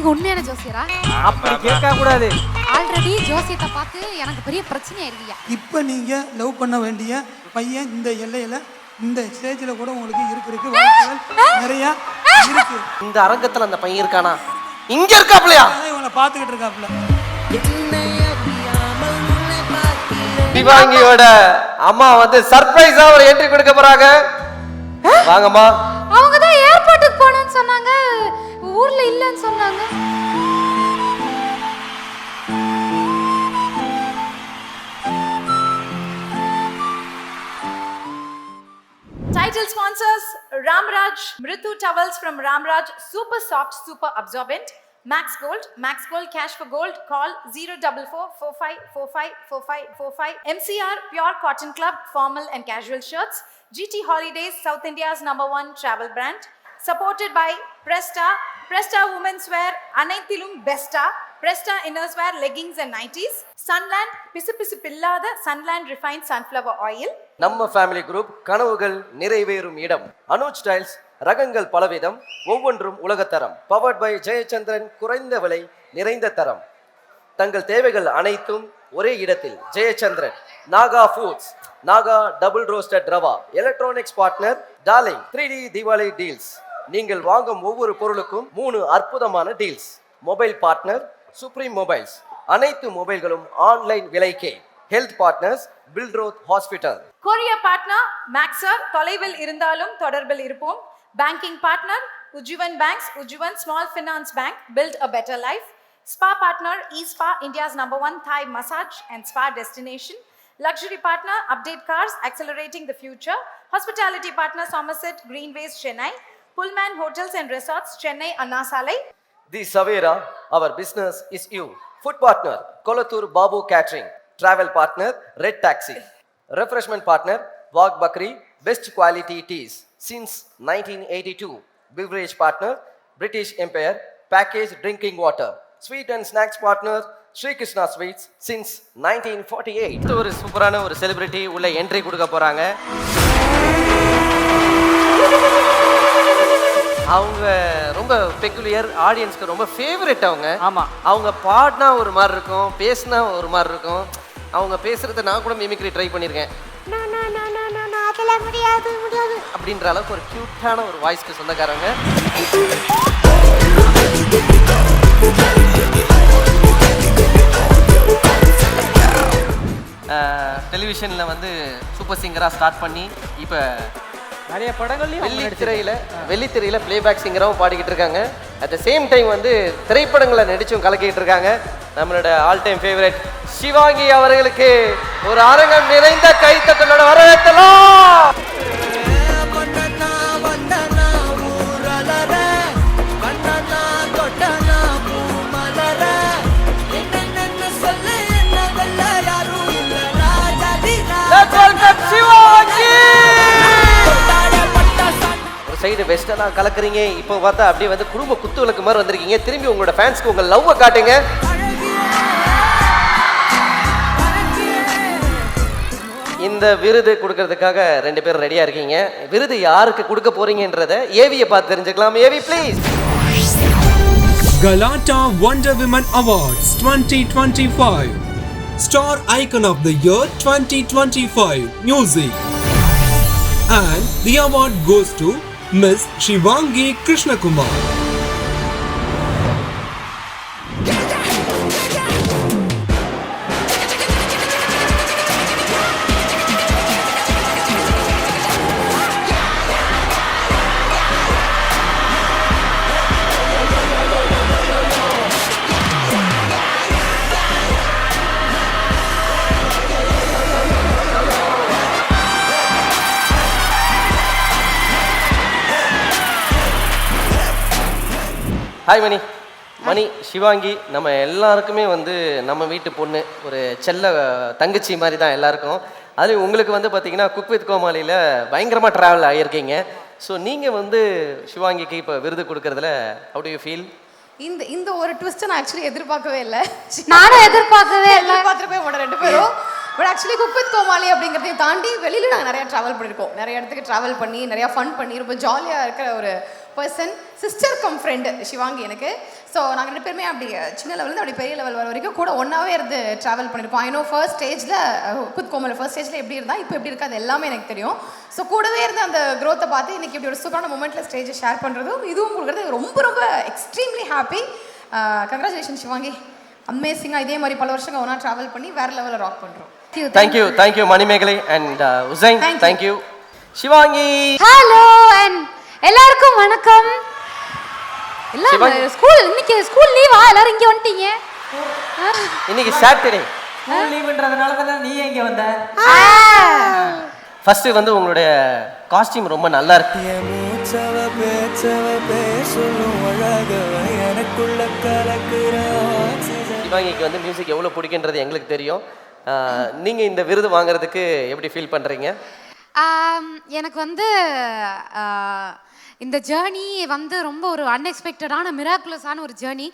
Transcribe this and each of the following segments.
நீங்க உண்மையான ஜோசியரா? அப்படி கேட்க கூடாது. ஆல்ரெடி ஜோசியத்தை பார்த்து எனக்கு பெரிய பிரச்சனை இருக்குயா இப்போ நீங்கள் லவ் பண்ண வேண்டிய பையன் இந்த எல்லையில் இந்த ஸ்டேஜில் கூட உங்களுக்கு இருக்கிறதுக்கு வாய்ப்புகள் நிறையா இருக்கு. இந்த அரங்கத்துல அந்த பையன் இருக்கானா? இங்க இருக்காப்லையா? அதான் இவங்களை பார்த்துக்கிட்டு இருக்காப்புல சிவாங்கியோட அம்மா வந்து சர்ப்ரைஸா ஒரு என்ட்ரி கொடுக்க போறாங்க. வாங்கம்மா. அவங்க தான் ஏர்போர்ட்டுக்கு போனேன்னு சொன்னாங்க. ஊர்ல இல்லைன்னு சொன்னாங்க Title sponsors Ramraj, Mritu Towels from Ramraj, super soft, super absorbent. Max Gold, Max Gold Cash for Gold, call 04445454545. MCR Pure Cotton Club, formal and casual shirts. GT Holidays, South India's number one travel brand. Supported by Presta, Presta women's wear அனைத்திலும் பெஸ்டா Presta inners wear leggings and nighties Sunland பிசு பிசு பில்லாத Sunland Refined Sunflower நம்ம family group கனவுகள் நிறைவேறும் இடம். Anuj styles ரகங்கள் பலவிதம் ஒவ்வொன்றும் உலகத்தரம். பவர்ட் பை ஜெயச்சந்திரன் குறைந்த விலை நிறைந்த தரம். தங்கள் தேவைகள் அனைத்தும் ஒரே இடத்தில். Jayachandran Naga foods Naga double roasted rava electronics partner darling three D Diwali deals நீங்கள் வாங்கும் ஒவ்வொரு பொருளுக்கும் மூணு அற்புதமான deals mobile partner supreme mobiles அனைத்து மொபைல்களும் online விலைக்கே. Health partners Billroth hospital courier partner Maxar தொலைவில் இருந்தாலும் தொடர்பில் இருப்போம். Banking partner Ujjivan banks Ujjivan small finance bank build a better life spa partner E spa India's number one Thai massage and spa destination luxury partner update cars accelerating the future. Hospitality partner somerset greenways chennai. Pullman hotels and resorts chennai anna salai the Savera our business is you food partner Kolathur Babu catering travel partner red taxi refreshment partner Wagh Bakri best quality teas since nineteen eighty two beverage partner British empire package drinking water sweet and snacks partner Sri Krishna sweets since nineteen forty eight ஒரு சூப்பரான ஒரு celebrity உள்ள entry கொடுக்க போறாங்க. அவங்க ரொம்ப peculiar ஆடியன்ஸ்க்கு ரொம்ப ஃபேவரட் அவங்க. ஆமா. அவங்க பாடினா ஒரு மாதிரி இருக்கும் பேசினா ஒரு மாதிரி இருக்கும். அவங்க பேசுறத நான் கூட மிமிக்ரி ட்ரை பண்ணியிருக்கேன் அப்படின்ற அளவுக்கு ஒரு க்யூட்டான ஒரு வாய்ஸ்க்கு சொந்தக்காரங்க. டெலிவிஷனில் வந்து சூப்பர் சிங்கராக ஸ்டார்ட் பண்ணி இப்போ நிறைய வெள்ளி திரையில வெள்ளி திரையில பிளேபேக் சிங்கராகவும் பாடிக்கிட்டு இருக்காங்க. அட் த சேம் டைம் வந்து திரைப்படங்களை நடிச்சும் கலக்கிட்டு இருக்காங்க. நம்மளோட ஆல் டைம் ஃபேவரட் சிவாங்கி அவர்களுக்கு ஒரு அரங்கம் நிறைந்த கைத்தட்டலோட சைடு கலக்குறீங்க? இப்போ பார்த்தா அப்படியே வந்து குடும்ப குத்து விளக்கு மாதிரி வந்திருக்கீங்க. திரும்பி உங்களோட ஃபேன்ஸ்க்கு உங்கள் லவ்வை காட்டுங்க. இந்த விருது கொடுக்கறதுக்காக ரெண்டு பேரும் ரெடியாக இருக்கீங்க. விருது யாருக்கு கொடுக்க போறீங்கன்றத ஏவியை பார்த்து தெரிஞ்சுக்கலாம். AV please Galatta wonder women awards twenty twenty five star icon of the year twenty twenty five music and the award goes to Miss Shivangi Krishna Kumar hi Mani. Mani Shivangi நம்ம எல்லாருக்குமே வந்து நம்ம வீட்டு பொண்ணு ஒரு செல்ல தங்கச்சி மாதிரி தான் எல்லாருக்கும். அது உங்களுக்கு வந்து பார்த்தீங்கன்னா குக் வித் கோமாளியில் பயங்கரமாக ட்ராவல் ஆகியிருக்கீங்க ஸோ நீங்கள் வந்து சிவாங்கிக்கு இப்போ விருது கொடுக்கறதுல do you ஃபீல் இந்த இந்த ஒரு ட்விஸ்ட்டை நான் ஆக்சுவலி எதிர்பார்க்கவே இல்லை. நானும் எதிர்பார்க்கவே இல்லை. எதிர்பார்த்துட்டு போய் ரெண்டு பேரும். But actually cook with Comali அப்படிங்கிறதையும் தாண்டி வெளியில் நாங்கள் நிறைய ட்ராவல் பண்ணியிருக்கோம். நிறைய இடத்துக்கு ட்ராவல் பண்ணி நிறைய ஃபன் பண்ணி ரொம்ப ஜாலியாக இருக்கிற ஒரு person sister cum friend Shivangi எனக்கு. ஸோ நாங்கள் ரெண்டு பேருமே அப்படி சின்ன லெவல்லேருந்து அப்படி பெரிய லெவல் வர வரைக்கும் கூட ஒன்றாவே இருந்து ட்ராவல் பண்ணியிருக்கோம் ஐ நோ ஃபர்ஸ்ட் ஸ்டேஜில் குத் கோமல் ஃபர்ஸ்ட் ஸ்டேஜில் எப்படி இருந்தால் இப்போ எப்படி இருக்கா அது எல்லாமே எனக்கு தெரியும். ஸோ கூடவே இருந்து அந்த க்ரோத்தை பார்த்து இன்னைக்கு இப்படி ஒரு சூப்பரான மூமெண்ட்டில் ஸ்டேஜை ஷேர் பண்ணுறதும் இதுவும் கொடுக்குறது ரொம்ப ரொம்ப எக்ஸ்ட்ரீம்லி ஹாப்பி கங்க்ராச்சுலேஷன் சிவாங்கி. அமேசிங்காக இதே மாதிரி பல வருஷங்க ஒன்றா ட்ராவல் பண்ணி வேறு லெவலில் ராக் பண்ணுறோம் thank you thank you Manimegalai and Hussain. Thank you Shivangi. Hello and எல்லாருக்கும் வணக்கம். எல்லாம். ஸ்கூல் இன்னைக்கு ஸ்கூல் லீவா எல்லாரும் இங்க வந்துட்டீங்க. இன்னைக்கு சாட்டர்டே ஸ்கூல் லீவுன்றதுனால தானே நீ எங்க வந்த? ஃபர்ஸ்ட் வந்து உங்களுடைய காஸ்டியூம் ரொம்ப நல்லா இருக்கு. மூச்சவ பேச்சவ பேசலும் அழகவ எனக்குள்ள கலக்குற சிவாங்கிக்கு வந்து மியூசிக் எவ்வளோ பிடிக்குன்றது எங்களுக்கு தெரியும். ஆஹ், நீங்க இந்த விருது வாங்குறதுக்கு எப்படி ஃபீல் பண்றீங்க? ஆம், எனக்கு வந்து இந்த ஜேர்னி வந்து ரொம்ப ஒரு அன்எக்ஸ்பெக்டடான மிராக்குலஸான ஒரு ஜேர்னி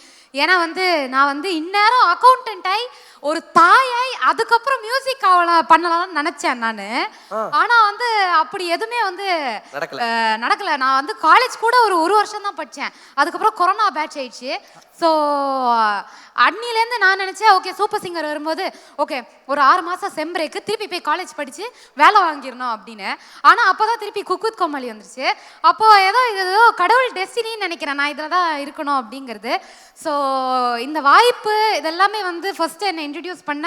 ஏன்னா வந்து நான் வந்து இந்நேரம் அக்கௌண்டன்ட் ஆகி ஒரு தாயாய் அதுக்கப்புறம் மியூசிக் ஆகலாம் பண்ணலாம்னு நினைச்சேன் நான். ஆனா வந்து அப்படி எதுவுமே வந்து நடக்கல. நான் வந்து காலேஜ் கூட ஒரு ஒரு வருஷம் தான் படித்தேன் அதுக்கப்புறம் கொரோனா பேட்ச் ஆயிடுச்சு. ஸோ அன்னிலேருந்து நான் நினச்சேன் ஓகே சூப்பர் சிங்கர் வரும்போது ஓகே ஒரு ஆறு மாதம் செம்பரேக்கு திருப்பி போய் காலேஜ் படித்து வேலை வாங்கிடணும் அப்படின்னு. ஆனால் அப்போ தான் திருப்பி குக்குத் கோமாளி வந்துருச்சு. அப்போ ஏதோ இது ஏதோ கடவுள் டெஸ்டினின்னு நினைக்கிறேன் நான் இதில் தான் இருக்கணும் அப்படிங்கிறது. ஸோ இந்த வாய்ப்பு இதெல்லாமே வந்து ஃபஸ்ட்டு என்னை இன்ட்ரடியூஸ் பண்ண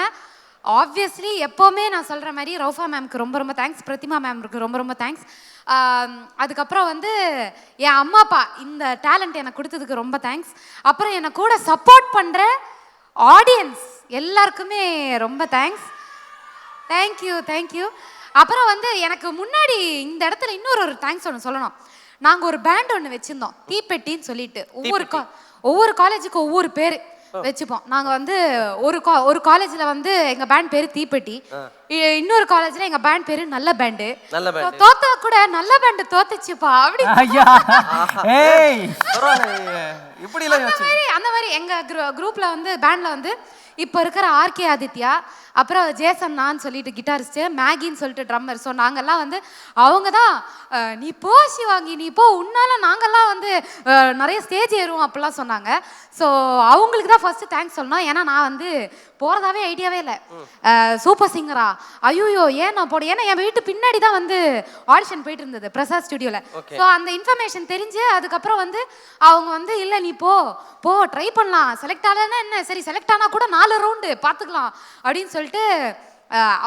ஆப்வியஸ்லி எப்போவுமே நான் சொல்கிற மாதிரி ரவுஃபா மேம்க்கு ரொம்ப ரொம்ப தேங்க்ஸ் பிரதிமா மேம்க்கு ரொம்ப ரொம்ப தேங்க்ஸ் அதுக்கப்புறம் வந்து என் அம்மா அப்பா இந்த டேலண்ட் எனக்கு கொடுத்ததுக்கு ரொம்ப தேங்க்ஸ் அப்புறம் என்னை கூட சப்போர்ட் பண்ணுற ஆடியன்ஸ் எல்லாருக்குமே ரொம்ப தேங்க்ஸ் தேங்க்யூ தேங்க்யூ அப்புறம் வந்து எனக்கு முன்னாடி இந்த இடத்துல இன்னொரு ஒரு தேங்க்ஸ் ஒன்று சொல்லணும். நாங்கள் ஒரு பேண்ட் ஒன்று வச்சுருந்தோம். தீப்பெட்டின்னு சொல்லிட்டு. ஒவ்வொரு கா ஒவ்வொரு காலேஜுக்கு ஒவ்வொரு பேர். வச்சுப்போம். நாங்கள் வந்து ஒரு கா ஒரு காலேஜில் வந்து எங்கள் பேண்ட் பேர் தீப்பெட்டி. இன்னொரு காலேஜில் எங்கள் பேண்ட் பேர் நல்ல பேண்டு நல்ல band. தோத்தா கூட நல்ல பேண்டு தோத்துச்சுப்பா அப்படி. ஐயா. ஏய். இப்படி எல்லாம் அந்த மாதிரி அந்த மாதிரி எங்க குரூப்ல வந்து பேண்ட்ல வந்து இப்போ இருக்கிற ஆர்கே ஆதித்யா அப்புறம் ஜேசன் நான் சொல்லிட்டு கிட்டாரிஸ்ட்டு மேகின்னு சொல்லிட்டு ட்ரம்மர் ஸோ நாங்கெல்லாம் வந்து அவங்க தான் நீ போ சிவாங்கி நீ போ. உன்னால நாங்கெல்லாம் வந்து நிறைய ஸ்டேஜ் ஏறுவோம் அப்படிலாம் சொன்னாங்க. ஸோ அவங்களுக்கு தான் ஃபர்ஸ்ட் தேங்க்ஸ் சொல்லணும். ஏன்னா நான் வந்து போகிறதாவே ஐடியாவே இல்லை. சூப்பர் சிங்கரா ஐயோ ஏன் நான் போட? ஏன்னா என் வீட்டு பின்னாடி தான் வந்து ஆடிஷன் போயிட்டு இருந்தது பிரசாத் ஸ்டுடியோவில் ஸோ அந்த இன்ஃபர்மேஷன் தெரிஞ்சு அதுக்கப்புறம் வந்து அவங்க வந்து இல்லை நீ போ போ ட்ரை பண்ணலாம். செலக்ட் ஆகலைன்னா என்ன? சரி செலக்ட் ஆனால் கூட நாலு ரவுண்டு பார்த்துக்கலாம் அப்படின்னு சொல்லிட்டு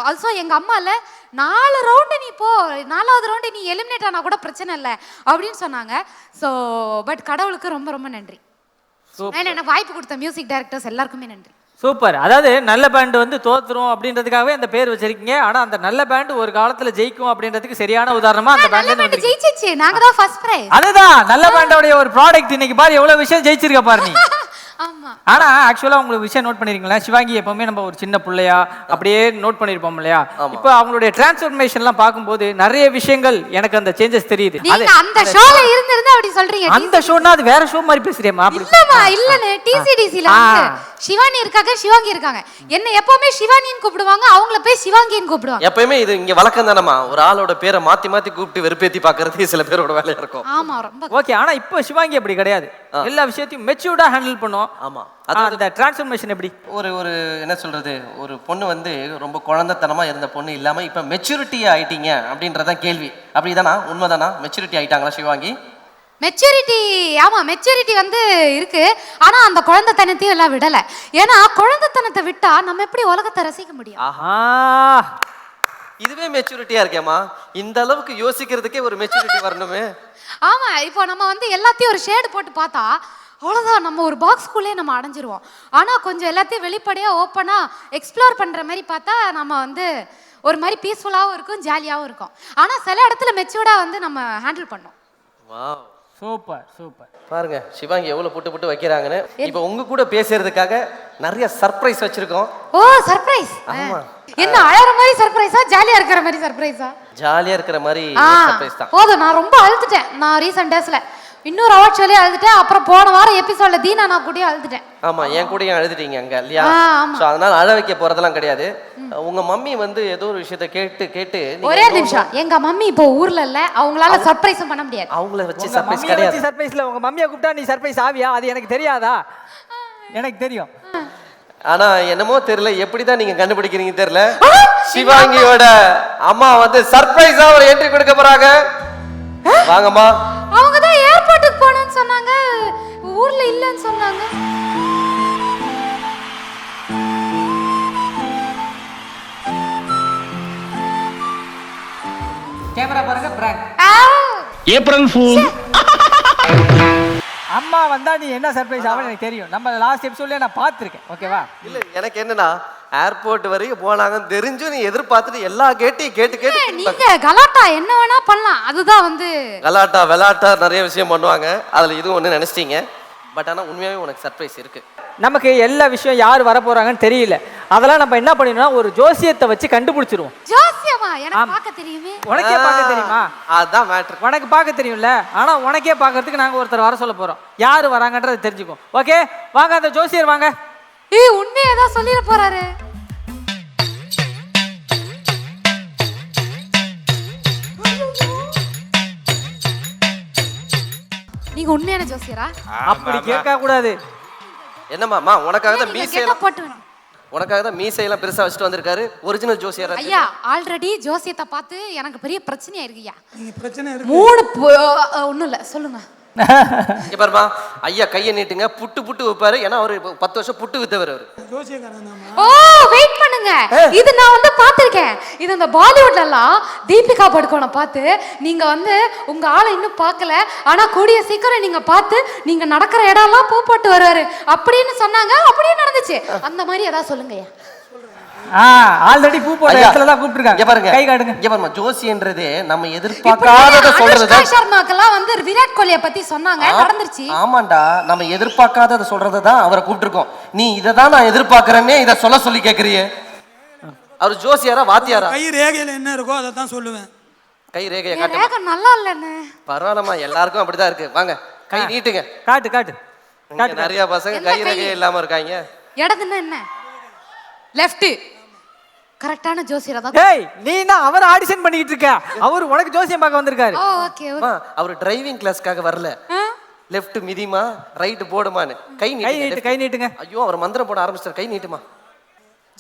ஆல்சோ எங்கள் அம்மா இல்லை நாலு ரவுண்டு நீ போ நாலாவது ரவுண்டு நீ எலிமினேட் ஆனால் கூட பிரச்சனை இல்லை அப்படின்னு சொன்னாங்க. ஸோ பட் கடவுளுக்கு ரொம்ப ரொம்ப நன்றி. எனக்கு வாய்ப்பு கொடுத்த மியூசிக் டைரக்டர்ஸ் எல்லாருக்குமே நன்றி. சூப்பர். அதாவது நல்ல பேண்ட் வந்து தோத்துரும் அப்படின்றதுக்காகவே அந்த பேர் வச்சிருக்கீங்க. ஆனா அந்த நல்ல பேண்ட் ஒரு காலத்துல ஜெயிக்கும் அப்படின்றதுக்கு சரியான உதாரணமா அந்த பேண்ட் ஜெயிச்சிச்சு நாங்க தான் ஃபர்ஸ்ட் பிரைஸ் அதுதான். நல்ல பேண்டோடைய ஒரு ப்ராடக்ட் இன்னைக்கு பாரு எவ்வளவு விஷயம் ஜெயிச்சிருக்க பாரு நீ. ஆனா ஆக்சுவலா உங்களுக்கு விஷயம் நோட் பண்ணிருக்கீங்களா? சிவாங்கி எப்பவுமே நம்ம ஒரு சின்ன பிள்ளையா அப்படியே நோட் பண்ணிருப்போம் இல்லையா? இப்போ அவங்களுடைய டிரான்ஸ்ஃபர்மேஷன்லாம் பார்க்கும்போது நிறைய விஷயங்கள் எனக்கு அந்த சேஞ்சஸ் தெரியுது. அந்த ஷோல இருந்திருந்தா அப்படி சொல்றீங்க அந்த ஷோனா அது வேற ஷோ மாதிரி பேசுறியம்மா அப்படி. இல்லமா இல்லன்னு டிசிடிசில வந்து சிவானி இருக்காங்க சிவாங்கி இருக்காங்க. என்ன எப்பவுமே சிவானின்னு கூப்பிடுவாங்க அவங்கள போய் சிவாங்கின்னு கூப்பிடுவாங்க. எப்பயுமே இது இங்க வழக்கம் தானம்மா. ஒரு ஆளோட பேரை மாத்தி மாத்தி கூப்பிட்டு வெறுப்பேத்தி பாக்குறது சில பேரோட வேலையா இருக்கும். ஆமா ரொம்ப ஓகே ஆனா இப்போ சிவாங்கி அப்படி கிடையாது. எல்லா விஷயத்தையும் மெச்சூர்டா ஹேண்டில் பண்ணும். ஆமா. அதாவது அந்த டிரான்ஸ்ஃபர்மேஷன் எப்படி? ஒரு ஒரு என்ன சொல்றது? ஒரு பொண்ணு வந்து ரொம்ப குழந்தைத்தனமா இருந்த பொண்ணு இல்லாம இப்ப மெச்சூரிட்டி ஆயிட்டீங்க அப்படின்றதான் கேள்வி. அப்படிதானா? உண்மைதானா? மெச்சூரிட்டி ஆயிட்டாங்களா சிவாங்கி? மெச்சூரிட்டி ஆமா மெச்சூரிட்டி வந்து இருக்கு. ஆனா அந்த குழந்தைத்தனத்தையும் எல்லாம் விடல. ஏன்னா குழந்தைத்தனத்தை விட்டா நம்ம எப்படி உலகத்தை ரசிக்க முடியும்? ஆஹா! இதுவே மெச்சூரிட்டியா இருக்கேம்மா. இந்த அளவுக்கு யோசிக்கிறதுக்கே ஒரு மெச்சூரிட்டி வரணுமே. ஆமா இப்போ நம்ம வந்து எல்லாத்தையும் ஒரு ஷேடு போட்டு பார்த்தா அவ்வளோதான் நம்ம ஒரு பாக்ஸ்குள்ளே நம்ம அடைஞ்சிருவோம். ஆனா கொஞ்சம் எல்லாத்தையும் வெளிப்படையா ஓப்பனா எக்ஸ்ப்ளோர் பண்ற மாதிரி பார்த்தா நம்ம வந்து ஒரு மாதிரி பீஸ்ஃபுல்லாகவும் இருக்கும் ஜாலியாகவும் இருக்கும். ஆனா சில இடத்துல மெச்சூர்டா வந்து நம்ம ஹேண்டில் பண்ணோம். வாவ் சூப்பர் சூப்பர் பாருங்க சிவாங்கி எவ்வளவு புட்டு புட்டு வைக்கிறாங்கன்னு. இப்போ உங்க கூட பேசுறதுக்காக நிறைய சர்ப்ரைஸ் வச்சிருக்கோம். ஓ சர்ப்ரைஸ் ஆமா. என்ன அழற மாதிரி சர்ப்ரைஸா ஜாலியா இருக்கிற மாதிரி சர்ப்ரைஸா ஜாலியா இருக்கிற மாதிரி சர்ப்ரைஸ் தான். போதும் நான் ரொம்ப அழுத்துட்டேன். நான் ரீசெண்ட் டேஸ்ல இன்னொரு அவார்ட் சொல்லி அழுதுட்டேன். அப்புறம் போன வாரம் எபிசோட்ல தீனா நான் கூடயும் அழுதுட்டேன். ஆமா என் கூடயும் அழுதுட்டீங்க அங்க இல்லையா. சோ அதனால அழ வைக்க போறதெல்லாம் கிடையாது. உங்க மம்மி வந்து ஏதோ ஒரு விஷயத்த கேட்டு கேட்டு ஒரே நிமிஷம். எங்க மம்மி இப்போ ஊர்ல இல்ல. அவங்களால சர்ப்ரைஸும் பண்ண முடியாது. அவங்கள வச்சு உங்க சர்ப்ரைஸ் மம்மியை கிடையாது. சர்ப்ரைஸ்ல உங்க மம்மியை கூப்பிட்டா நீ சர்ப்ரைஸ் ஆவியா? அது எனக்கு தெரியாதா? எனக்கு தெரியும். ஆனா என்னமோ தெரியல. எப்படிதான் நீங்க கண்டுபிடிக்கிறீங்க தெரியல. சிவாங்கியோட அம்மா வந்து சர்ப்ரைஸா ஒரு என்ட்ரி கொடுக்க போறாங்க. வாங்கம்மா. அவங்க கேமரா பாருங்க பிராங்க் ஆ! ஏப்ரல் ஃபூல் அம்மா வந்தா நீ என்ன சர்ப்ரைஸ் ஆகும் எனக்கு தெரியும். நம்ம லாஸ்ட் எபிசோட்லயே நான் பார்த்துருக்கேன். ஓகேவா இல்ல எனக்கு என்னன்னா ஏர்போர்ட் வரைக்கும் போனாங்கன்னு தெரிஞ்சும் நீ எதிர்பார்த்துட்டு எல்லா கேட்டையும் கேட்டு கேட்டு நீங்க கலாட்டா என்ன வேணா பண்ணலாம். அதுதான் வந்து கலாட்டா வெலாட்டா நிறைய விஷயம் பண்ணுவாங்க. அதுல இதுவும் ஒண்ணு நினைச்சிட்டீங்க. பட் ஆனா உண்மையாவே உனக்கு சர்ப்ரைஸ் இருக்கு. நமக்கு எல்லா விஷயம் யார் வர போறாங்கன்னு தெரியல. அதெல்லாம் நம்ம என்ன பண்ணிடணும் ஒரு ஜோசியத்தை வச்சு கண்டுபிடிச்சிருவோம். ஜோசியமா? எனக்கு பார்க்க தெரியுமே. உனக்கே பார்க்க தெரியுமா? அதான் மேட்ரு உனக்கு பார்க்க தெரியும்ல? ஆனா உனக்கே பார்க்கறதுக்கு நாங்க ஒருத்தர் வர சொல்ல போறோம். யார் வராங்கன்றது தெரிஞ்சுக்கும் ஓகே வாங்க அந்த ஜோசியர் வாங்க. ஏய் உண்மையை தான் சொல்லிட போறாரு. நீங்க உண்மையான ஜோசியரா? அப்படி கேட்க கூடாது என்னம்மாம்மா உனக்காக தான் மீசையெல்லாம் போட்டு உனக்காக தான் மீசையெல்லாம் பெருசா வச்சுட்டு வந்திருக்காரு. ஒரிஜினல் ஜோசியர் ஐயா ஆல்ரெடி ஜோசியத்தை பார்த்து எனக்கு பெரிய பிரச்சனையா இருக்குயா நீங்க பிரச்சனை இருக்கு. மூணு ஒன்றும் இல்லை சொல்லுங்க. இங்க பாருமா ஐயா கையை நீட்டுங்க புட்டு புட்டு வைப்பாரு. ஏன்னா அவரு பத்து வருஷம் புட்டு வித்தவர் அவரு. ஓ வெயிட் பண்ணுங்க. இது நான் வந்து பார்த்திருக்கேன். இது இந்த பாலிவுட்ல எல்லாம் தீபிகா படுகோனை பார்த்து நீங்க வந்து உங்க ஆளை இன்னும் பார்க்கல. ஆனா கூடிய சீக்கிரம் நீங்க பார்த்து நீங்க நடக்கிற இடம்லாம் பூ போட்டு வருவாரு. அப்படின்னு சொன்னாங்க. அப்படியே நடந்துச்சு. அந்த மாதிரி ஏதாவது சொல்லுங்கய்யா. ஆல்ரெடி பூ போட்ட இடத்துல தான் இங்க கூப்பிட்டுருக்காங்க பாருங்க. கை காட்டுங்க இங்க பாருமா ஜோசியன்றது நம்ம எதிர்பார்க்காதத சொல்றது சர்மாக்கெல்லாம் வந்து விராட் கோலியை பத்தி சொன்னாங்க. நடந்துருச்சு. ஆமாண்டா நம்ம எதிர்பார்க்காதத சொல்றதை தான் அவரை கூப்பிட்டுருக்கோம். நீ இதை தான் நான் எதிர்பார்க்கறேன்னே இதை சொல்ல சொல்லி கேக்குறியே. அவர் ஜோசியாரா வாத்தியாரா? கை ரேகையில என்ன இருக்கோ அதை தான் சொல்லுவேன். கை ரேகையை ரேகம் நல்லா இல்லைன்னு பரவாயில்லம்மா எல்லாருக்கும் அப்படிதான் இருக்கு. வாங்க கை நீட்டுங்க. காட்டு காட்டு. காட்டு நிறைய பசங்க கை? ரேகையே இல்லாம இருக்காங்க. இடதுன்னா என்ன? லெஃப்ட் கரெக்டான ஜோசியரா தான். ஏய் நீ தான் அவர் ஆடிஷன் பண்ணிக்கிட்டு இருக்க. அவர் உனக்கு ஜோசியம் பார்க்க வந்திருக்காரு. ஓ ஓகே அவர் டிரைவிங் கிளாஸ்க்காக வரல. லெஃப்ட் மிதிமா ரைட் போடுமான்னு. கை நீட்டு. கை நீட்டுங்க. ஐயோ அவர் மந்திரம் போட ஆரம்பிச்சிட்டார். கை நீட்டுமா?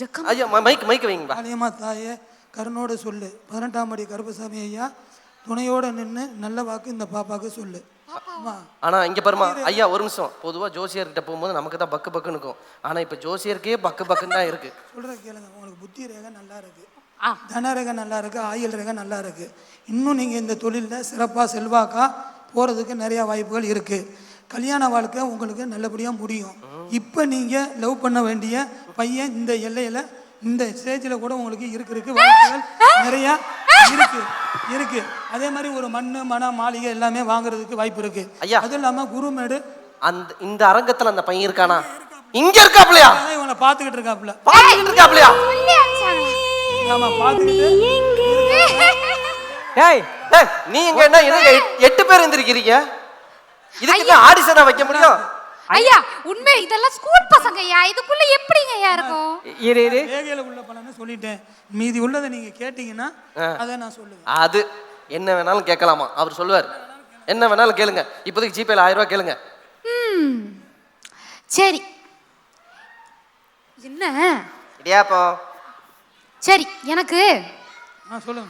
ஜக்கம் ஐயோ மைக் மைக் வைங்கப்பா. காளியம்மா தாயே கருணோடு சொல்லு. பதினெட்டாம் படி கருப்பசாமி ஐயா துணையோட நின்று நல்ல வாக்கு இந்த பாப்பாக்கு சொல்லு. ஆனா இங்க பாருமா ஐயா ஒரு நிமிஷம். பொதுவா ஜோசியர்கிட்ட போகும்போது நமக்கு தான் பக்கு பக்குன்னு இருக்கும். ஆனா இப்ப ஜோசியருக்கே பக்கு பக்குன்னு தான் இருக்கு. சொல்ற கேளுங்க. உங்களுக்கு புத்தி ரேகை நல்லா இருக்கு. ஆ. தன ரேகை நல்லா இருக்கு. ஆயுள் ரேகை நல்லா இருக்கு. இன்னும் நீங்க இந்த தொழில்ல சிறப்பா செல்வாக்கா போறதுக்கு நிறைய வாய்ப்புகள் இருக்கு. கல்யாண வாழ்க்கை உங்களுக்கு நல்லபடியா முடியும். இப்போ நீங்க லவ் பண்ண வேண்டிய பையன் இந்த எல்லையில இந்த ஸ்டேஜில் கூட உங்களுக்கு இருக்கிறதுக்கு வாய்ப்புகள் நிறைய இருக்கு இருக்கு. அதே மாதிரி ஒரு மண்ணு மன மாளிகை எல்லாமே வாங்குறதுக்கு வாய்ப்பு இருக்கு. ஐயா. அதுவும் இல்லாம குருமேடு. அந்த இந்த அரங்கத்துல அந்த பையன் இருக்கானா? இங்க இருக்காப்லையா அதான் இவனை பார்த்துக்கிட்டு இருக்காப்புல. பாத்துக்கிட்டு இருக்காப்லையா ஆமா பார்த்துக்கிட்டு. ஏய் ஏய், நீ இங்க என்ன இது எட்- எட்டு பேர் இருந்திருக்கிறீங்க இதுக்கு என்ன ஆடிஷனா வைக்க முடியும்? ஐயா உண்மை இதெல்லாம் ஸ்கூல் பசங்க ஐயா இதுக்குள்ள எப்படிங்க ஐயா இருக்கும்? இரு இரு. ரேகையில உள்ள பலன்னு சொல்லிட்டேன். மீதி உள்ளதை நீங்க கேட்டீங்கன்னா அதை நான் சொல்லுவேன். அது என்ன வேணாலும் கேட்கலாமா? அவர் சொல்லுவார். என்ன வேணாலும் கேளுங்க. இப்போதைக்கு ஜிபேல ஆயிரம் ரூபாய் கேளுங்க. ம். சரி. என்ன? இடியாப்பம் சரி எனக்கு ஆ சொல்லுங்க.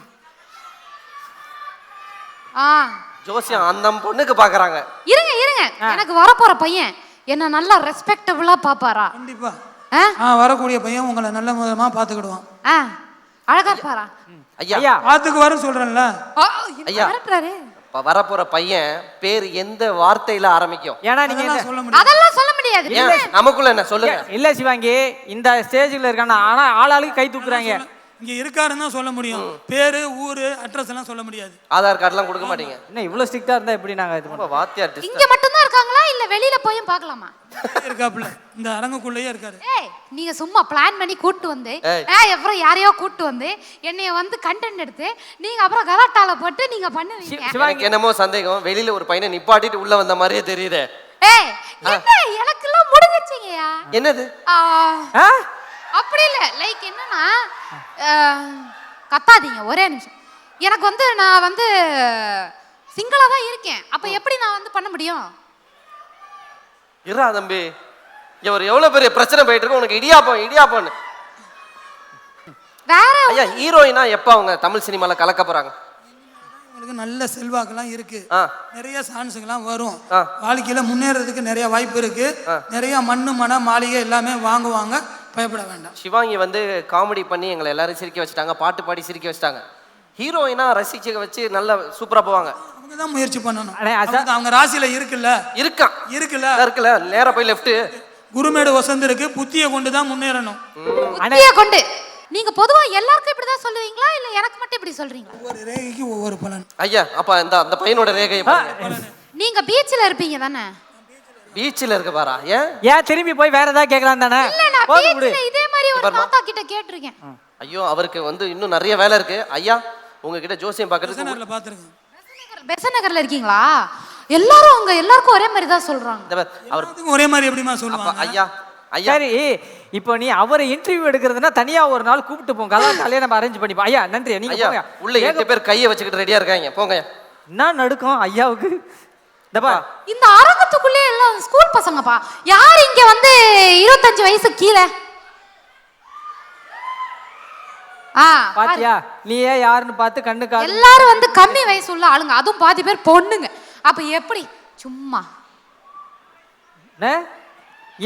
ஆ. ஜோசியம் அந்த பொண்ணுக்கு பாக்குறாங்க. இருங்க இருங்க. எனக்கு வரப்போற பையன். என்ன நல்லா ரெஸ்பெக்டபுளா பாப்பாரா? கண்டிப்பா. ஆ? வரக்கூடிய பையன் உங்களை நல்ல விதமா பார்த்துக்கிடுவான். ஆ அழகா இருப்பாரா? ஐயா. பார்த்துக்கு வர சொல்றேன்ல. ஐயா. இப்ப வரப்போற பையன் பேர் எந்த வார்த்தையில ஆரம்பிக்கும்? ஏன்னா நீங்க சொல்ல முடியாது. அதெல்லாம் சொல்ல முடியாது. நமக்குள்ள என்ன? சொல்லுங்க. இல்ல சிவாங்கி இந்த ஸ்டேஜ்ல இருக்கான? ஆனா ஆளாளுக்கு கை தூக்குறாங்க. இங்க இருக்காருன்னு தான் சொல்ல முடியும். பேரு ஊரு அட்ரஸ் எல்லாம் சொல்ல முடியாது. ஆதார் கார்டுலாம் கொடுக்க மாட்டீங்க. என்ன இவ்வளவு ஸ்ட்ரிக்டா இருந்தா எப்படி நாங்க இது பண்ணுவோம் வாத்தியார் இங்க மட்டும் இல்ல வெளியில போயும் பார்க்கலாமா? இருக்காப்புல. இந்த அரங்குக்குள்ளேயே இருக்காரு. ஏய் நீங்க சும்மா பிளான் பண்ணி கூட்டு வந்து ஏய். அப்புறம் யாரையோ கூட்டு வந்து என்னைய வந்து கண்டென்ட் எடுத்து நீங்க அப்புறம் கலாட்டால போட்டு நீங்க பண்ணுவீங்க. சிவாங்கி எனக்கு என்னமோ சந்தேகம். வெளியில ஒரு பையனை நிப்பாட்டிட்டு உள்ள வந்த மாதிரியே தெரியுதே. ஏய் என்ன எனக்கெல்லாம் முடிஞ்சிச்சிங்கயா என்னது? அப்படி இல்ல. லைக் என்னன்னா கத்தாதீங்க ஒரே நிமிஷம். எனக்கு வந்து நான் வந்து சிங்கிளா தான் இருக்கேன். அப்ப எப்படி நான் வந்து பண்ண முடியும்? இருடா தம்பி இவர் எவ்வளவு பெரிய பிரச்சனை போயிட்டு இருக்கு? உனக்கு இடியாப்பம் இடியாப்பம்னு வேற ஐயா ஹீரோயினா எப்ப அவங்க தமிழ் சினிமால கலக்க போறாங்க? உங்களுக்கு நல்ல செல்வாக்கெல்லாம் இருக்கு. ஆ. நிறைய சான்ஸுங்கெல்லாம் வரும். ஆ. வாழ்க்கையில முன்னேறதுக்கு நிறைய வாய்ப்பு இருக்கு. நிறைய மண்ணு மன மாளிகை எல்லாமே வாங்குவாங்க. பயப்பட வேண்டாம். சிவாங்கி வந்து காமெடி பண்ணி எங்களை எல்லாரும் சிரிக்க வச்சுட்டாங்க பாட்டு பாடி சிரிக்க வச்சுட்டாங்க. ஹீரோயினா ரசிக்க வச்சு நல்லா சூப்பரா போவாங்க. அவங்க தான் முயற்சி பண்ணணும். அண்ணே, அதான்- அவங்க- ராசியில இருக்குல்ல? இருக்கான் இருக்குல்ல? இருக்குல்ல. நேரா போய் லெஃப்ட் குருமேடு வசந்து இருக்கு புத்தியை கொண்டு தான் முன்னேறணும் புத்திய கொண்டு. நீங்க பொதுவா எல்லாருக்கும் இப்படிதான் சொல்லுவீங்களா? இல்ல எனக்கு மட்டும் இப்படி சொல்றீங்களா? ஒவ்வொரு ரேகைக்கு ஒவ்வொரு பலன். ஐயா அப்ப அந்த அந்த பையனோட ரேகையை பாருங்க. நீங்க பீச்ல இருப்பீங்க தானே? பீச்சில் இருக்க பாரா ஏன்? ஏன் திரும்பி போய் வேற ஏதாவது கேட்கலாம் தானே? பீச்ல இதே மாதிரி ஒரு. தாத்தா கிட்ட கேட்டிருக்கேன். ஐயோ அவருக்கு வந்து இன்னும் நிறைய வேலை இருக்கு. ஐயா உங்ககிட்ட ஜோசியம் பார்க்கறதுக்கு கிருஷ்ணர்ல பாத்துருக்கேன். பெசன் நகர்ல இருக்கீங்களா? எல்லாரும் அங்க எல்லாருக்கும் ஒரே மாதிரி தான் சொல்றாங்க. இந்த பாரு, அவர் ஒரே மாதிரி எப்படிமா அப்ப சொல்லுவாங்க? ஐயா ஐயா. சரி இப்போ நீ அவரை இன்டர்வியூ எடுக்கிறதுனா தனியா ஒரு நாள் கூப்பிட்டு போங்க. கலாட்டாலே நம்ம அரேஞ்ச் பண்ணிப்போம் ஐயா நன்றி நீங்க ஐயா போங்க. உள்ள எட்டு பேர் கையை வச்சுக்கிட்டு ரெடியா இருக்காங்க. போங்க. என்ன நடுக்கும் ஐயாவுக்கு? இந்தப்பா இந்த அரங்கத்துக்குள்ளே எல்லாம் ஸ்கூல் பசங்கப்பா. யார் இங்க வந்து இருபத்தஞ்சு வயசு கீழே ஆ பாரு. பாத்தியா? நீ ஏன் யாருன்னு பார்த்து கண்ணு காது எல்லாரும் வந்து கம்மி வயசு உள்ள ஆளுங்க. அதுவும் பாதி பேர் பொண்ணுங்க. அப்ப எப்படி? சும்மா?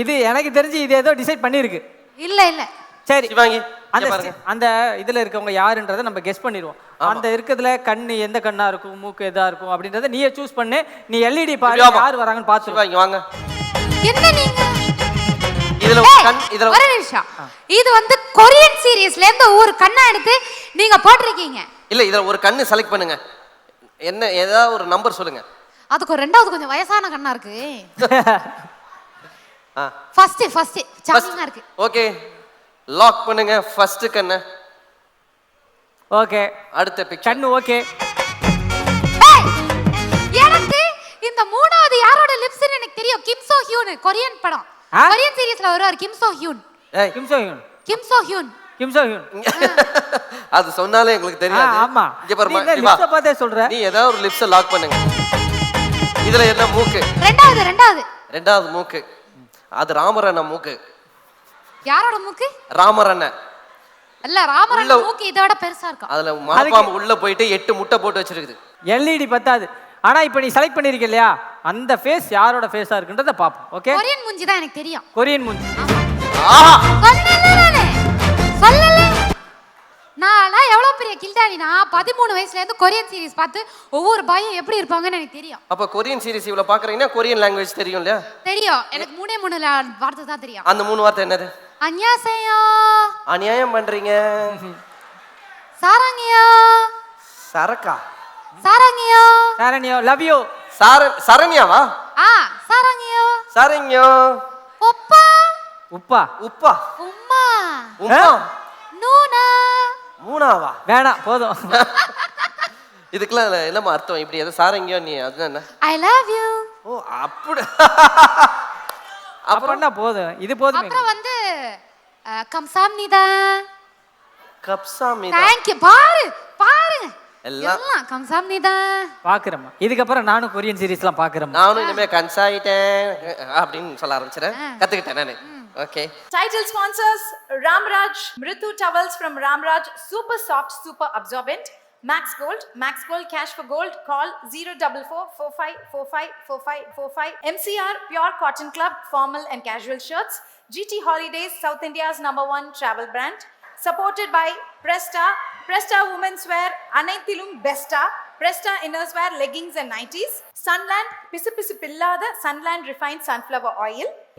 இது எனக்கு தெரிஞ்சு இது ஏதோ டிசைட் பண்ணிருக்கு இல்ல இல்ல. சரி. சிவாங்கி அந்த அந்த இதுல இருக்கவங்க யாருன்றதை நம்ம கெஸ் பண்ணிடுவோம். அந்த இருக்கிறதுல கண்ணு எந்த கண்ணா இருக்கும் மூக்கு எதா இருக்கும் அப்படின்றத நீயே சூஸ் பண்ணு. நீ எல்இடி பாரு இப்படி வாமா. யார் வராங்கன்னு பார்த்து சிவாங்கி வாங்க. என்ன நீங்க? இதுல இதுல ஒரு நிமிஷம். இது வந்து கொரியன் சீரியஸ்ல இருந்து ஒரு கண்ணா எடுத்து நீங்க போட்டிருக்கீங்க. இல்ல இதுல ஒரு கண்ணு செலக்ட் பண்ணுங்க. என்ன ஏதாவது ஒரு நம்பர் சொல்லுங்க. அதுக்கு ஒரு ரெண்டாவது கொஞ்சம் வயசான கண்ணா இருக்கு. ஃபர்ஸ்ட் ஃபர்ஸ்ட் சாமிங்கா இருக்கு. ஓகே லாக் பண்ணுங்க ஃபர்ஸ்ட் கண்ணு. ஓகே அடுத்த பிக்சர் கண்ணு ஓகே ஏய், எனக்கு இந்த மூணாவது யாரோட லிப்ஸ்னு எனக்கு தெரியும். கிம் சோ ஹியூன் கொரியன் படம்? கொரியன் சீரியஸ்ல வருவார் கிம் சோ ஹியூன் ஏய் Kim Soo Hyun Kim Soo Hyun Kim Soo Hyun அது சொன்னாலே எங்களுக்கு தெரியாது. ஆமா. இங்க பாருமா நீ அ பார்த்தே சொல்ற? நீ ஏதாவது ஒரு லிப்ஸ லாக் பண்ணுங்க. இதுல என்ன மூக்கு? ரெண்டாவது ரெண்டாவது. ரெண்டாவது மூக்கு. அது ராமரண்ண மூக்கு. யாரோட மூக்கு? ராமரண்ண. இல்ல ராமரன் உள்ள- மூக்கு இதோட பெருசா இருக்கும் அதுல மலைப்பாம்பு உள்ள போயிட்டு எட்டு முட்டை போட்டு வச்சிருக்குது. எல்இடி பத்தாது. ஆனா இப்போ நீ செலக்ட் பண்ணிருக்க இல்லையா? அந்த ஃபேஸ் யாரோட ஃபேஸா இருக்குன்றத பாப்போம் ஓகே கொரியன் மூஞ்சி தான் எனக்கு தெரியும். கொரியன் மூஞ்சி. ஆஹா! சொல்லல நானு. சொல்லல. நான்லாம் எவ்வளவு பெரிய கில்டானினா பதிமூணு வயசுல இருந்து கொரியன் சீரிஸ் பார்த்து ஒவ்வொரு பாயும் எப்படி இருப்பாங்கன்னு எனக்கு தெரியும். அப்ப கொரியன் சீரிஸ் இவ்வளவு பாக்குறீங்கன்னா கொரியன் லாங்குவேஜ் தெரியும் இல்லையா? தெரியும். எனக்கு மூணே மூணு ல- வார்த்தை தான் தெரியும். அந்த மூணு வார்த்தை என்னது? அன்யாசையோ அநியாயம் பண்றீங்க. சாராங்கியோ? சரக்கா? சாராங்கியோ. சாரணியோ லவ் யூ சார சரண்யாவா? ஆ சாராங்கியோ. சரண்யோ ஒப்பா உப்பா. உப்பா. உம்மா. உப்பா. நூனா. மூணாவா? வேணாம் போதும். இதுக்கெல்லாம் என்னம்மா அர்த்தம்? இப்படி எதோ சாரங்கியோ நீ அது என்ன? ஐ லவ் யூ ஓ அப்படி. அப்படின்னா போதும். இது போதுமே. அப்புறம் வந்து அஹ், கம்சாம்னிதா கப்சா மீதா தேங்க்யூ பாரு பாருங்க. எல்லாம். எல்லாம் கம்சாம்னிதா பாக்குறேம்மா இதுக்கப்புறம் நானும் கொரியன் சீரிஸ்லாம் பாக்குறேம்மா நானும் இனிமே கன்சாயிட்டேன் அப்படின்னு சொல்ல ஆரம்பிச்சிடறேன் கத்துக்கிட்டேன் நானு okay Title sponsors Ramraj, Mritu towels from Ramraj, super soft, super absorbent. Max Gold, Max Gold Cash for Gold, call 04445454545. MCR Pure Cotton Club, formal and casual shirts. GT Holidays, South India's number one travel brand. Supported by Presta, Presta women's wear அனைத்திலும் பெஸ்டா Presta inners wear leggings and nighties Sunland பிசு பிசு பில்லாத Sunland Refined Sunflower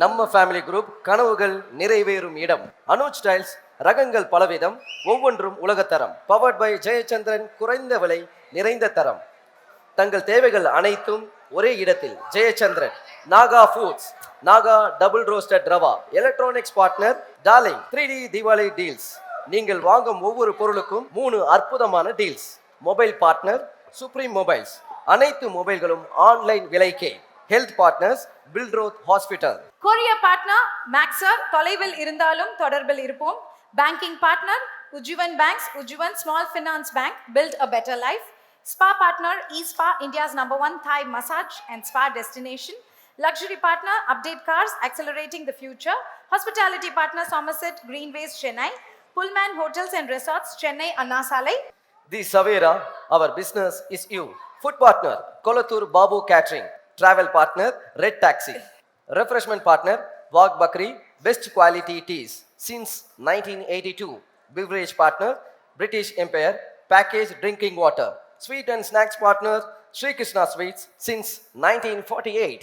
நம்ம family group கனவுகள் நிறைவேறும் இடம். Anuj styles ரகங்கள் பலவிதம் ஒவ்வொன்றும் உலகத்தரம். பவர்ட் பை ஜெயச்சந்திரன் குறைந்த விலை நிறைந்த தரம். தங்கள் தேவைகள் அனைத்தும் ஒரே இடத்தில். Jayachandran Naga foods Naga double roasted rava electronics partner darling three D Diwali deals நீங்கள் வாங்கும் ஒவ்வொரு பொருளுக்கும் மூணு அற்புதமான deals mobile partner supreme mobiles அனைத்து மொபைல்களும் online விலைக்கே. Health partners Billroth hospital courier partner Maxar தொலைவில் இருந்தாலும் தொடர்பில் இருப்போம். Banking partner Ujjivan banks Ujjivan small finance bank build a better life spa partner E spa India's number one Thai massage and spa destination Luxury partner, Update Cars, accelerating the future. Hospitality partner, Somerset Greenways, Chennai. Pullman Hotels and Resorts, Chennai, Anna Salai. The Savera our business is you food partner Kolathur Babu catering travel partner red taxi refreshment partner Wagh Bakri best quality teas since nineteen eighty two beverage partner British empire package drinking water sweet and snacks partner Sri Krishna sweets since nineteen forty eight